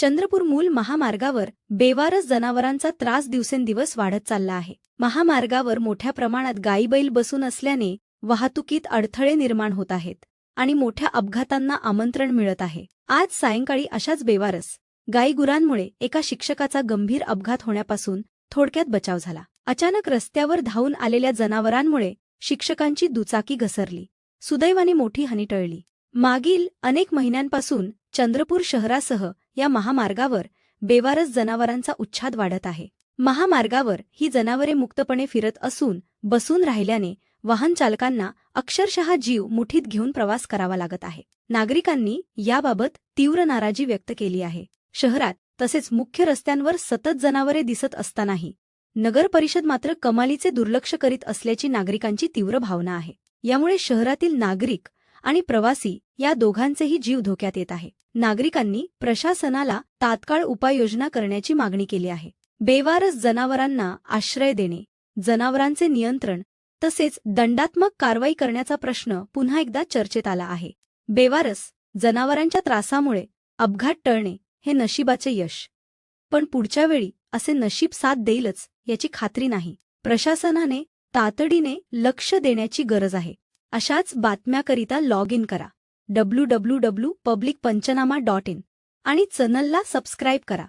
चंद्रपूर मूल महामार्गावर बेवारस जनावरांचा त्रास दिवसेंदिवस वाढत चालला आहे. महामार्गावर मोठ्या प्रमाणात गायीबैल बसून असल्याने वाहतुकीत अडथळे निर्माण होत आहेत आणि मोठ्या अपघातांना आमंत्रण मिळत आहे. आज सायंकाळी अशाच बेवारस गायीगुरांमुळे एका शिक्षकाचा गंभीर अपघात होण्यापासून थोडक्यात बचाव झाला. अचानक रस्त्यावर धावून आलेल्या जनावरांमुळे शिक्षकांची दुचाकी घसरली. सुदैवाने मोठी हानी टळली. मागील अनेक महिन्यांपासून चंद्रपूर शहरासह या महामार्गावर बेवारस जनावरांचा उच्छाद वाढत आहे. महामार्गावर ही जनावरे मुक्तपणे फिरत असून बसून राहिल्याने वाहन चालकांना अक्षरशः जीव मुठीत घेऊन प्रवास करावा लागत आहे. नागरिकांनी याबाबत तीव्र नाराजी व्यक्त केली आहे. शहरात तसेच मुख्य रस्त्यांवर सतत जनावरे दिसत असतानाही नगर परिषद मात्र कमालीचे दुर्लक्ष करीत असल्याची नागरिकांची तीव्र भावना आहे. यामुळे शहरातील नागरिक आणि प्रवासी या दोघांचेही जीव धोक्यात येत आहे. नागरिकांनी प्रशासनाला तात्काळ उपाययोजना करण्याची मागणी केली आहे. बेवारस जनावरांना आश्रय देणे जनावरांचे नियंत्रण तसेच दंडात्मक कारवाई करण्याचा प्रश्न पुन्हा एकदा चर्चेत आला आहे. बेवारस जनावरांच्या त्रासामुळे अपघात टळणे हे नशिबाचे यश. पण पुढच्या वेळी असे नशीब साथ देईलच याची खात्री नाही. प्रशासनाने तातडीने लक्ष देण्याची गरज आहे. अशाच बातम्याकरिता लॉग इन करा. W W W public Panchnama dot in आणि चॅनलला सबस्क्राईब करा.